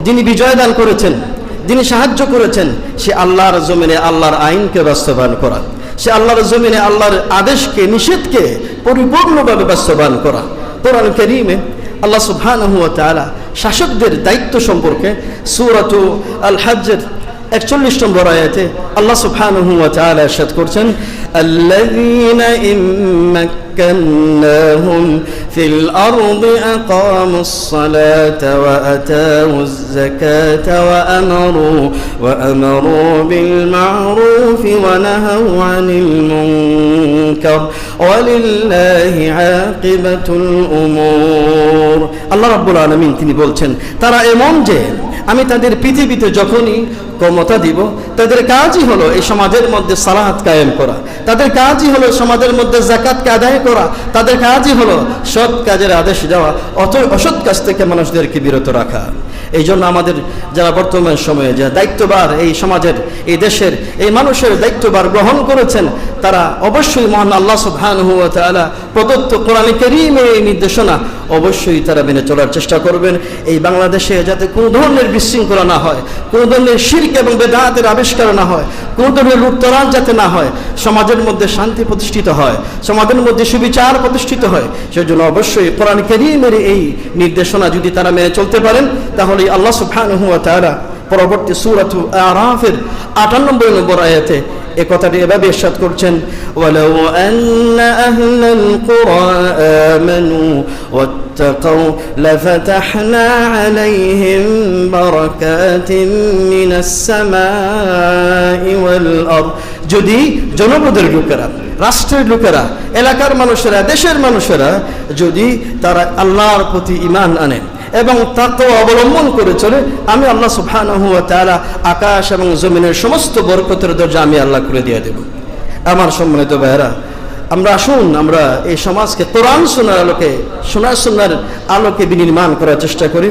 যিনি বিজয় দান করেছেন, যিনি সাহায্য করেছেন, সে আল্লাহর জমিনে আল্লাহর আইনকে বাস্তবায়ন করা। সে আল্লাহর জমিনে আল্লাহর আদেশকে, নিষেধকে পরিপূর্ণভাবে বাস্তবায়ন করা। কোরআন করিমে আল্লাহ সুবহানাহু ওয়া শাসকদের দায়িত্ব সম্পর্কে সূরাতু আল হজ্জের একচল্লিশ নম্বর আয়াতে আল্লাহ তাআলা করছেন ইম্মাক্কান্নাহুম ফিল আরদি আকামুস সালাতা ওয়া আতাউজ যাকাতা ওয়া আমারু ওয়া আমারু বিল মা'রুফ ওয়া নাহাউ আনিল মুনকার ওয়ালিল্লাহি আকিবাতুল উমুর আল্লাহ রাব্বুল আলামিন তিনি বলছেন তারা এমন যে আমি তাদের পৃথিবীতে যখনই ক্ষমতা দিব, তাদের কাজই হলো এই সমাজের মধ্যে সালাহাত কায়েম করা। তাদের কাজই হলো সমাজের মধ্যে জাকাতকে আদায় করা। তাদের কাজই হলো সৎ কাজের আদেশ দেওয়া, অত অসৎ কাজ থেকে মানুষদেরকে বিরত রাখা। এই জন্য আমাদের যারা বর্তমান সময়ে যে দায়িত্ববার এই সমাজের, এই দেশের, এই মানুষের দায়িত্ববার গ্রহণ করেছেন, তারা অবশ্যই মহান আল্লাহ সুবহানাহু ওয়া তাআলা প্রদত্ত কোরআনে কারীমের এই নির্দেশনা অবশ্যই তারা মেনে চলার চেষ্টা করবেন। এই বাংলাদেশে যাতে কোনো ধরনের বিশৃঙ্খলা না হয়, কোনো ধরনের শির্ক এবং বেদাতের আবিষ্কার না হয়, কোনো ধরনের লুটতরাজ যাতে না হয়, সমাজের মধ্যে শান্তি প্রতিষ্ঠিত হয়, সমাজের মধ্যে সুবিচার প্রতিষ্ঠিত হয়, সেজন্য অবশ্যই কোরআন কারীমের এই নির্দেশনা যদি তারা মেনে চলতে পারেন তাহলে আল্লাহ সুবহানাহু ওয়া তাআলা পরবর্তী সূরাতু আরাফের 98 নম্বর আয়াতে এ কথাটি এভাবে ইরশাদ করছেন আন্না আহলাল কুরা আমানু ওয়াত্তাকাউ লাফাতাহনা আলাইহিম বারাকাতিন মিনাস সামাই ওয়াল আরদ। যদি জনপদের লোকেরা, রাষ্ট্রের লোকেরা, এলাকার মানুষেরা, দেশের মানুষেরা যদি তারা আল্লাহর প্রতি ইমান আনে এবং তাকে অবলম্বন করে চলে, আমি আল্লাহ সুফান তারা আকাশ এবং জমিনের সমস্ত বরকতের দরজা আমি আল্লাহ করে দিয়ে দেব। আমার সম্মানিত ভাইরা আমরা আসুন, আমরা এই সমাজকে তোরাণ শোনার আলোকে সোনা সোনার আলোকে বিনির্মাণ করার চেষ্টা করি।